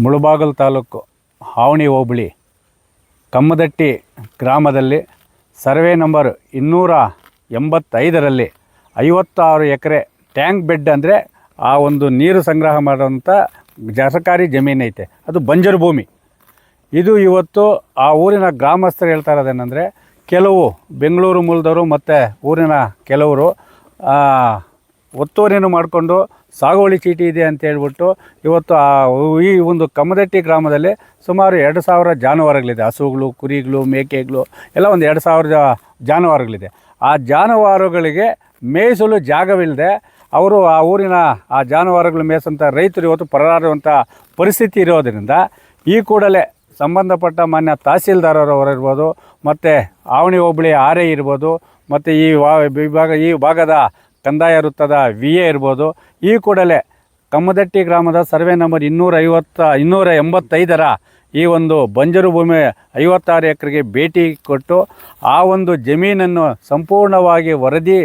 ಮುಳುಬಾಗಲು ತಾಲೂಕು ಹಾವಣಿ ಹೋಬಳಿ, ಕಮ್ಮದಟ್ಟಿ ಗ್ರಾಮದಲ್ಲಿ survey number ಇನ್ನೂರ ಎಂಬತ್ತೈದರಲ್ಲಿ ಐವತ್ತಾರು ಎಕರೆ ಟ್ಯಾಂಕ್ ಬೆಡ್ ಅಂದರೆ ಆ ಒಂದು ನೀರು ಸಂಗ್ರಹ ಮಾಡುವಂಥ ಸರ್ಕಾರಿ ಜಮೀನು ಐತೆ. ಅದು ಬಂಜರು ಭೂಮಿ. ಇದು ಇವತ್ತು ಆ ಊರಿನ ಗ್ರಾಮಸ್ಥರು ಹೇಳ್ತಾ ಇರೋದೇನೆಂದರೆ ಕೆಲವು ಬೆಂಗಳೂರು ಮೂಲದವರು ಮತ್ತು ಊರಿನ ಕೆಲವರು ಒತ್ತುವರಿಯನ್ನು ಮಾಡಿಕೊಂಡು ಸಾಗುವಳಿ ಚೀಟಿ ಇದೆ ಅಂತ ಹೇಳ್ಬಿಟ್ಟು ಇವತ್ತು ಆ ಈ ಒಂದು ಕಮ್ಮದಟ್ಟಿ ಗ್ರಾಮದಲ್ಲಿ ಸುಮಾರು ಎರಡು ಸಾವಿರ ಜಾನುವಾರುಗಳಿದೆ. ಹಸುಗಳು, ಕುರಿಗಳು, ಮೇಕೆಗಳು ಎಲ್ಲ ಒಂದು ಎರಡು ಸಾವಿರ ಜಾನುವಾರುಗಳಿದೆ. ಆ ಜಾನುವಾರುಗಳಿಗೆ ಮೇಯಿಸಲು ಜಾಗವಿಲ್ಲದೆ ಅವರು ಆ ಊರಿನ ಆ ಜಾನುವಾರುಗಳು ಮೇಯಿಸಂಥ ರೈತರು ಇವತ್ತು ಪರಾರುವಂಥ ಪರಿಸ್ಥಿತಿ ಇರೋದರಿಂದ ಈ ಕೂಡಲೇ ಸಂಬಂಧಪಟ್ಟ ಮಾನ್ಯ ತಹಸೀಲ್ದಾರರವರಿರ್ಬೋದು ಮತ್ತು ಆವಣಿ ಹೋಬಳಿ ಆರೆ ಇರ್ಬೋದು, ಮತ್ತು ಈ ವಿಭಾಗ ಈ ಭಾಗದ ಕಂದಾಯ ವೃತ್ತದ ವಿ ಎ ಇರ್ಬೋದು. ಈ ಕೂಡಲೇ ಕಮ್ಮದಟ್ಟಿ ಗ್ರಾಮದ ಸರ್ವೆ ನಂಬರ್ ಇನ್ನೂರ ಐವತ್ತ ಇನ್ನೂರ ಎಂಬತ್ತೈದರ ಈ ಒಂದು ಬಂಜರು ಭೂಮಿ ಐವತ್ತಾರು ಎಕರೆಗೆ ಭೇಟಿ ಕೊಟ್ಟು ಆ ಒಂದು ಜಮೀನನ್ನು ಸಂಪೂರ್ಣವಾಗಿ ವರದಿ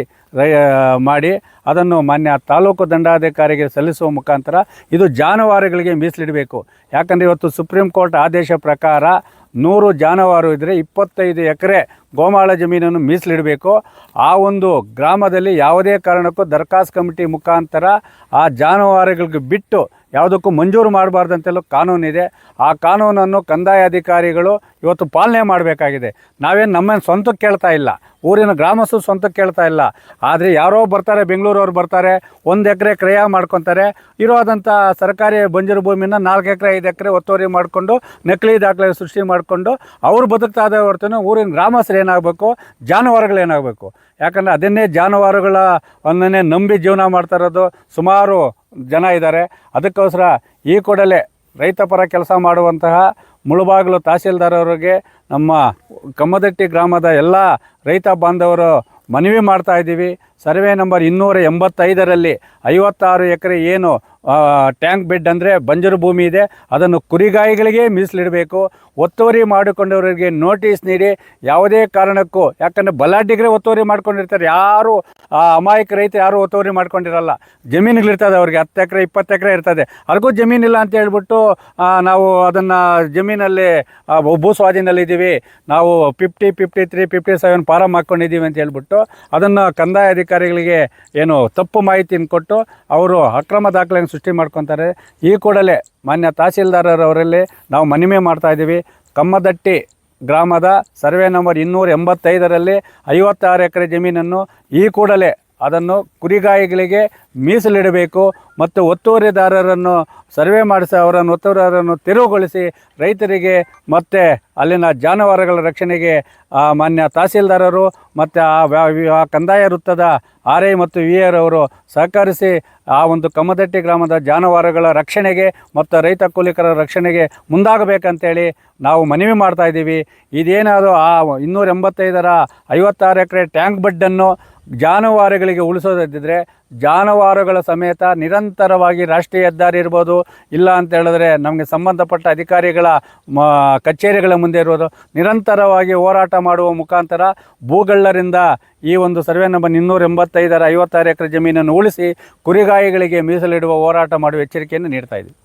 ಮಾಡಿ ಅದನ್ನು ಮಾನ್ಯ ತಾಲೂಕು ದಂಡಾಧಿಕಾರಿಗೆ ಸಲ್ಲಿಸುವ ಮುಖಾಂತರ ಇದು ಜಾನುವಾರುಗಳಿಗೆ ಮೀಸಲಿಡಬೇಕು. ಯಾಕಂದರೆ ಇವತ್ತು ಸುಪ್ರೀಂ ಕೋರ್ಟ್ ಆದೇಶ ಪ್ರಕಾರ ನೂರು ಜಾನುವಾರು ಇದ್ದರೆ ಇಪ್ಪತ್ತೈದು ಎಕರೆ ಗೋಮಾಳ ಜಮೀನನ್ನು ಮೀಸಲಿಡಬೇಕು. ಆ ಒಂದು ಗ್ರಾಮದಲ್ಲಿ ಯಾವುದೇ ಕಾರಣಕ್ಕೂ ದರ್ಖಾಸ್ ಕಮಿಟಿ ಮುಖಾಂತರ ಆ ಜಾನುವಾರುಗಳಿಗೆ ಬಿಟ್ಟು ಯಾವುದಕ್ಕೂ ಮಂಜೂರು ಮಾಡಬಾರ್ದಂತೆಲ್ಲ ಕಾನೂನಿದೆ. ಆ ಕಾನೂನನ್ನು ಕಂದಾಯ ಅಧಿಕಾರಿಗಳು ಇವತ್ತು ಪಾಲನೆ ಮಾಡಬೇಕಾಗಿದೆ. ನಾವೇನು ನಮ್ಮನ್ನು ಸ್ವಂತಕ್ಕೆ ಕೇಳ್ತಾ ಇಲ್ಲ. ಊರಿನ ಗ್ರಾಮಸ್ಥರು ಸ್ವಂತಕ್ಕೆ ಕೇಳ್ತಾ ಇಲ್ಲ. ಆದರೆ ಯಾರೋ ಬರ್ತಾರೆ, ಬೆಂಗಳೂರವ್ರು ಬರ್ತಾರೆ, ಒಂದು ಎಕರೆ ಕ್ರಯ ಮಾಡ್ಕೊತಾರೆ. ಇರೋದಂಥ ಸರ್ಕಾರಿ ಬಂಜರು ಭೂಮಿನ ನಾಲ್ಕು ಎಕರೆ, ಐದು ಎಕರೆ ಒತ್ತುವರಿ ಮಾಡಿಕೊಂಡು, ನಕಲಿ ದಾಖಲೆ ಸೃಷ್ಟಿ ಮಾಡಿಕೊಂಡು, ಅವರು ಬದುಕ್ತಾ ಇದ್ದ ಹೊರತು ಊರಿನ ಗ್ರಾಮಸ್ಥರು ಏನಾಗಬೇಕು? ಜಾನುವಾರುಗಳು ಏನಾಗಬೇಕು? ಯಾಕಂದರೆ ಅದನ್ನೇ ಜಾನುವಾರುಗಳ ಒಂದನ್ನೇ ನಂಬಿ ಜೀವನ ಮಾಡ್ತಾ ಇರೋದು. ಸುಮಾರು ಜನ ಇದ್ದಾರೆ. ಅದಕ್ಕೋಸ್ಕರ ಈ ಕೂಡಲೇ ರೈತಪರ ಕೆಲಸ ಮಾಡುವಂತಹ ಮುಳುಬಾಗಿಲು ತಹಸೀಲ್ದಾರರಿಗೆ ನಮ್ಮ ಕಮ್ಮದಟ್ಟಿ ಗ್ರಾಮದ ಎಲ್ಲ ರೈತ ಬಾಂಧವರು ಮನವಿ ಮಾಡ್ತಾ ಇದ್ದೀವಿ. ಸರ್ವೆ ನಂಬರ್ ಇನ್ನೂರ ಎಂಬತ್ತೈದರಲ್ಲಿ ಐವತ್ತಾರು ಎಕರೆ ಏನು ಟ್ಯಾಂಕ್ ಬೆಡ್ ಅಂದರೆ ಬಂಜರು ಭೂಮಿ ಇದೆ. ಅದನ್ನು ಕುರಿಗಾಯಿಗಳಿಗೆ ಮೀಸಲಿಡಬೇಕು. ಒತ್ತುವರಿ ಮಾಡಿಕೊಂಡವರಿಗೆ ನೋಟಿಸ್ ನೀಡಿ. ಯಾವುದೇ ಕಾರಣಕ್ಕೂ, ಯಾಕಂದರೆ ಬಲಾಢ್ಯಗ್ರೆ ಒತ್ತುವರಿ ಮಾಡ್ಕೊಂಡಿರ್ತಾರೆ. ಯಾರು, ಆ, ಅಮಾಯಕ ರೈತ ಯಾರು ಒತ್ತುವರಿ ಮಾಡ್ಕೊಂಡಿರಲ್ಲ. ಜಮೀನುಗಳಿರ್ತದೆ ಅವ್ರಿಗೆ. ಹತ್ತು ಎಕರೆ, ಇಪ್ಪತ್ತು ಎಕರೆ ಇರ್ತದೆ. ಅವ್ರಿಗೂ ಜಮೀನಿಲ್ಲ ಅಂತ ಹೇಳ್ಬಿಟ್ಟು ನಾವು ಅದನ್ನು ಜಮೀನಲ್ಲಿ ಆ, ಭೂ ಸ್ವಾಧೀನದಲ್ಲಿದ್ದೀವಿ ನಾವು fifty fifty three fifty seven form ಹಾಕ್ಕೊಂಡಿದ್ದೀವಿ ಅಂತ ಹೇಳ್ಬಿಟ್ಟು ಅದನ್ನು ಕಂದಾಯ ಅಧಿಕಾರಿಗಳಿಗೆ ಏನು ತಪ್ಪು ಮಾಹಿತಿನ ಕೊಟ್ಟು ಅವರು ಅಕ್ರಮ ದಾಖಲೆಯನ್ನು ಸೃಷ್ಟಿ ಮಾಡ್ಕೊತಾರೆ. ಈ ಕೂಡಲೇ ಮಾನ್ಯ ತಹಸೀಲ್ದಾರರವರಲ್ಲಿ ನಾವು ಮನವಿ ಮಾಡ್ತಾ ಇದ್ದೀವಿ. ಕಮ್ಮದಟ್ಟಿ ಗ್ರಾಮದ ಸರ್ವೆ ನಂಬರ್ ಇನ್ನೂರ ಎಂಬತ್ತೈದರಲ್ಲಿ ಐವತ್ತಾರು ಎಕರೆ ಜಮೀನನ್ನು ಈ ಕೂಡಲೇ ಅದನ್ನು ಕುರಿಗಾಯಿಗಳಿಗೆ ಮೀಸಲಿಡಬೇಕು ಮತ್ತು ಒತ್ತುವರಿದಾರರನ್ನು ಸರ್ವೆ ಮಾಡಿಸಿ ಅವರನ್ನು ಒತ್ತುವರಿದಾರರನ್ನು ತೆರವುಗೊಳಿಸಿ ರೈತರಿಗೆ ಮತ್ತು ಅಲ್ಲಿನ ಜಾನುವಾರುಗಳ ರಕ್ಷಣೆಗೆ, ಆ ಮಾನ್ಯ ತಹಸೀಲ್ದಾರರು ಮತ್ತು ಆ ಕಂದಾಯ ವೃತ್ತದ ಆರ್ ಐ ಮತ್ತು ವಿ ಆರ್ ಸಹಕರಿಸಿ ಆ ಒಂದು ಕಮ್ಮದಟ್ಟಿ ಗ್ರಾಮದ ಜಾನುವಾರುಗಳ ರಕ್ಷಣೆಗೆ ಮತ್ತು ರೈತ ಕೂಲಿಕರ ರಕ್ಷಣೆಗೆ ಮುಂದಾಗಬೇಕಂತೇಳಿ ನಾವು ಮನವಿ ಮಾಡ್ತಾ ಇದ್ದೀವಿ. ಇದೇನಾದರೂ ಆ ಇನ್ನೂರ ಎಂಬತ್ತೈದರ ಐವತ್ತಾರು ಎಕರೆ ಟ್ಯಾಂಕ್ ಬಡ್ಡನ್ನು ಜಾನುವಾರುಗಳಿಗೆ ಉಳಿಸೋದಿದ್ದರೆ ಜಾನುವಾರುಗಳ ಸಮೇತ ನಿರಂತರವಾಗಿ ರಾಷ್ಟ್ರೀಯ ಹೆದ್ದಾರಿ ಇರ್ಬೋದು, ಇಲ್ಲ ಅಂತ ಹೇಳಿದ್ರೆ ನಮಗೆ ಸಂಬಂಧಪಟ್ಟ ಅಧಿಕಾರಿಗಳ ಮ, ಕಚೇರಿಗಳ ಮುಂದೆ ಇರ್ಬೋದು, ನಿರಂತರವಾಗಿ ಹೋರಾಟ ಮಾಡುವ ಮುಖಾಂತರ ಭೂಗಳ್ಳರಿಂದ ಈ ಒಂದು ಸರ್ವೆ ನಂಬರ್ ಇನ್ನೂರ ಎಂಬತ್ತೈದರ ಐವತ್ತಾರು ಎಕರೆ ಜಮೀನನ್ನು ಉಳಿಸಿ ಕುರಿಗಾಯಿಗಳಿಗೆ ಮೀಸಲಿಡುವ ಹೋರಾಟ ಮಾಡುವ ಎಚ್ಚರಿಕೆಯನ್ನು ನೀಡ್ತಾ ಇದ್ದೀವಿ.